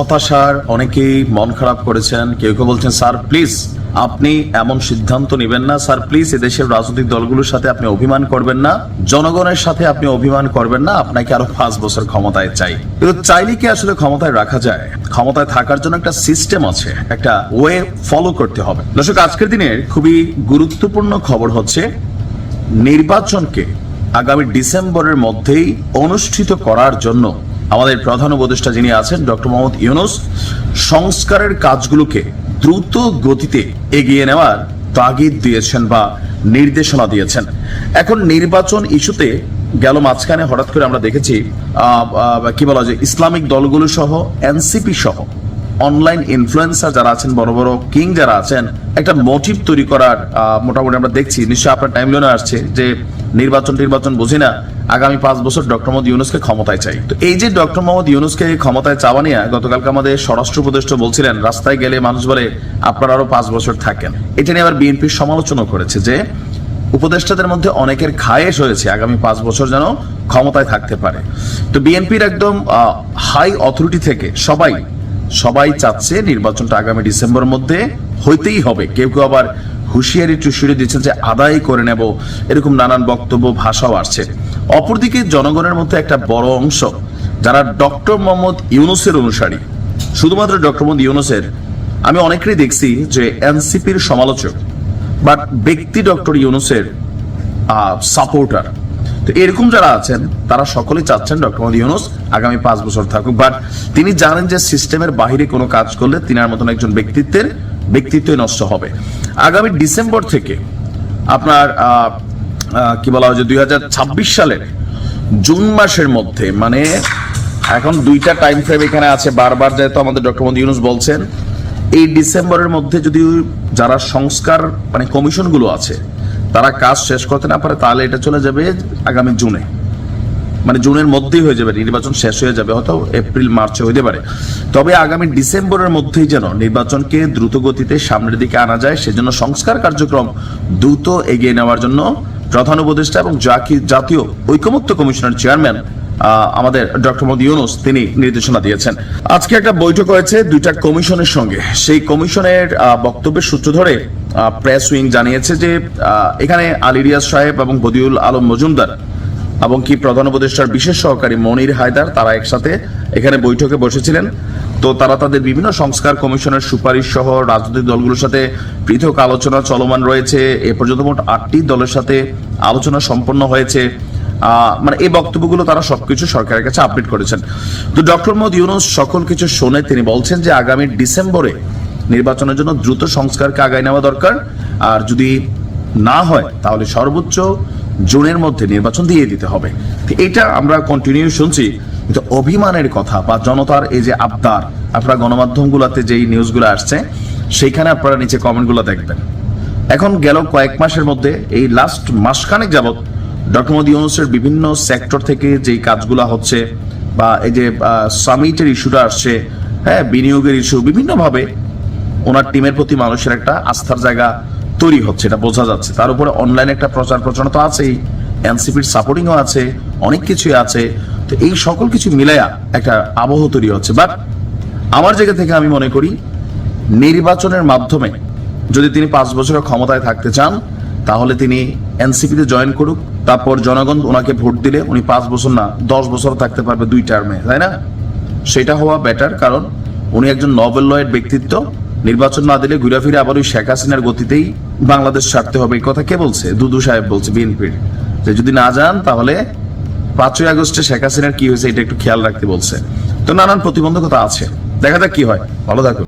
হতাশার অনেকেই মন খারাপ করেছেন। কেউ কেউ বলছেন, স্যার, প্লিজ, আপনি এমন সিদ্ধান্ত নেবেন না। স্যার, প্লিজ, এদেশের রাজনৈতিক দলগুলোর সাথে আপনি অভিমান করবেন না। জনগণের সাথে আপনি অভিমান করবেন না। আপনাকে আরও পাঁচ বছর ক্ষমতায় চাই। কিন্তু চাইলে কি আসলে ক্ষমতায় রাখা যায়? ক্ষমতায় থাকার জন্য একটা সিস্টেম আছে, একটা ওয়ে ফলো করতে হবে। দর্শক, আজকের দিনের খুবই গুরুত্বপূর্ণ খবর হচ্ছে, নির্বাচনকে আগামী ডিসেম্বরের মধ্যেই অনুষ্ঠিত করার জন্য আমাদের প্রধান উপদেষ্টা যিনি আছেন, ডক্টর মোহাম্মদ ইউনুস, সংস্কারের কাজগুলোকে দ্রুত গতিতে এগিয়ে নেওয়ার তাগিদ দিয়েছেন বা নির্দেশনা দিয়েছেন। এখন নির্বাচন ইস্যুতে গেল মাঝখানে হঠাৎ করে আমরা দেখেছি কি বলা যায়, ইসলামিক দলগুলো সহ, এনসিপি সহ, অনলাইন ইনফ্লুয়েন্সার যারা আছেন, বড় বড় কিং যারা আছেন, একটা মোটিভ তৈরি করার মোটামুটি আমরা দেখছি। নিশ্চয়ই আপনার টাইম আসছে যে নির্বাচন নির্বাচন বুঝি না আগামী পাঁচ বছর ডক্টর মোহাম্মদ ইউনুসকে ক্ষমতায় চাই। তো এই যে ডক্টর মোহাম্মদ ইউনুসকে ক্ষমতায় চাওয়া নিয়ে গতকালকে আমাদের স্বরাষ্ট্র উপদেষ্টা বলছিলেন, রাস্তায় গেলে মানুষ বলে, আপনারা আরও পাঁচ বছর থাকেন। এটা নিয়ে আবার বিএনপির সমালোচনা করেছে যে, উপদেষ্টাদের মধ্যে অনেকের খায়েশ হয়েছে আগামী পাঁচ বছর যেন ক্ষমতায় থাকতে পারে। তো বিএনপির একদম হাই অথরিটি থেকে সবাই সবাই চাচ্ছে নির্বাচনটা আগামী ডিসেম্বর মধ্যে হইতেই হবে। কেউ কেউ আবার হুঁশিয়ারি টুশিয়ারি দিচ্ছেন যে, আদায় করে নেব। এরকম নানান বক্তব্য, ভাষাও আসছে। অপরদিকে জনগণের মধ্যে একটা বড় অংশ, যারা ডক্টর মোহাম্মদ ইউনুসের অনুসারী। শুধুমাত্র ডক্টর মোহাম্মদ ইউনুসের, আমি অনেকেরই দেখছি যে এনসিপির সমালোচক, বাট ব্যক্তি ডক্টর ইউনুসের সাপোর্টার। তো এরকম যারা আছেন, তারা সকলেই চাচ্ছেন ডক্টর মোহাম্মদ ইউনুস আগামী পাঁচ বছর থাকুক। বাট তিনি জানেন যে সিস্টেমের বাহিরে কোনো কাজ করলে তিনার মতন একজন ব্যক্তিত্বের ব্যক্তিত্বই নষ্ট হবে। আগামী ডিসেম্বর থেকে আপনার কি বলা হয় যে দুই সালের জুন মাসের মধ্যে মানে এখন দুইটা টাইম ফ্রেম এখানে আছে, বারবার যেহেতু আমাদের ডক্টর মোহাম্মদ ইউনুস বলছেন, এই ডিসেম্বরের মধ্যে যদি যারা সংস্কার মানে কমিশনগুলো আছে, তারা কাজ শেষ করতে না পারে, তাহলে এটা চলে যাবে আগামী জুনে। মানে জুনের মধ্যেই হয়ে যাবে, নির্বাচন শেষ হয়ে যাবে, হয়তো এপ্রিল, মার্চে হইতে পারে। তবে আগামী ডিসেম্বরের মধ্যেই যেন নির্বাচনকে দ্রুত গতিতে সামনের দিকে আনা যায়, সেজন্য সংস্কার কার্যক্রম দ্রুত এগিয়ে নেওয়ার জন্য প্রধান উপদেষ্টা এবং জাতীয় ঐকমত্য কমিশনের চেয়ারম্যান আমাদের ডক্টর মোদী ইউনুস তিনি নির্দেশনা দিয়েছেন। আজকে একটা বৈঠক হয়েছে দুইটা কমিশনের সঙ্গে। সেই কমিশনের বক্তব্যের সূত্র ধরে প্রেস উইং জানিয়েছে যে এখানে আলী রিয়াজ সাহেব এবং বদিউল আলম মজুমদার এবং কি প্রধান উপদেষ্টার বিশেষ সহকারী মনির হায়দার, তারা একসাথে এখানে বৈঠকে বসেছিলেন। তো তারা তাদের বিভিন্ন সংস্কার কমিশনের সুপারিশ সহ রাজনৈতিক দলগুলোর সাথে পৃথক আলোচনা চলমান রয়েছে। এ পর্যন্ত মোট আটটি দলের সাথে আলোচনা সম্পন্ন হয়েছে। মানে এই বক্তব্যগুলো তারা সবকিছু সরকারের কাছে আপডেট করেছেন। তো ডক্টর মোহাম্মদ ইউনুস সকল কিছু শুনে, তিনি বলছেন যে আগামী ডিসেম্বরে নির্বাচনের জন্য দ্রুত সংস্কারকে আগায় নেওয়া দরকার। আর যদি না হয়, তাহলে সর্বোচ্চ জুনের মধ্যে নির্বাচন দিয়ে দিতে হবে। এটা আমরা কন্টিনিউ শুনছি। কিন্তু অভিমানের কথা বা জনতার এই যে আবদার, আপনারা গণমাধ্যমগুলোতে যেই নিউজগুলো আসছে, সেইখানে আপনারা নিচে কমেন্টগুলো দেখবেন। এখন গেল কয়েক মাসের মধ্যে এই লাস্ট মাসখানেক যাবত ডক্টর মোদী ইউনুসের বিভিন্ন সেক্টর থেকে যেই কাজগুলো হচ্ছে বা এই যে সামিটের ইস্যুটা আসছে হ্যাঁ বিনিয়োগের ইস্যু বিভিন্নভাবে ওনার টিমের প্রতি মানুষের একটা আস্থার জায়গা তৈরি হচ্ছে, এটা বোঝা যাচ্ছে। তার উপরে অনলাইনে একটা প্রচার প্রচারণা তো আছেই এনসিপির সাপোর্টিংও আছে, অনেক কিছুই আছে। তো এই সকল কিছু মিলাইয়া একটা আবহ তৈরি হচ্ছে। বাট আমার জায়গা থেকে আমি মনে করি, নির্বাচনের মাধ্যমে যদি তিনি পাঁচ বছরের ক্ষমতায় থাকতে চান, তাহলে তিনি এনসিপিতে জয়েন করুক, তারপর জনগণ ওনাকে ভোট দিলে উনি পাঁচ বছর না, দশ বছর থাকতে পারবে দুই টার্মে তাই না? সেটা হওয়া বেটার কারণ উনি একজন নোবেল লয়ের ব্যক্তিত্ব। নির্বাচন না দিলে ঘুরে ফিরে আবার ওই শেখ হাসিনার গতিতেই বাংলাদেশ ছাড়তে হবে। এই কথা কে বলছে? দুদু সাহেব বলছে, বিএনপির। যদি না যান, তাহলে পাঁচই আগস্টে শেখ হাসিনার কি হয়েছে এটা একটু খেয়াল রাখতে বলছে। তো নানান প্রতিবন্ধকতা আছে। দেখা যাক কি হয়। ভালো থাকুন।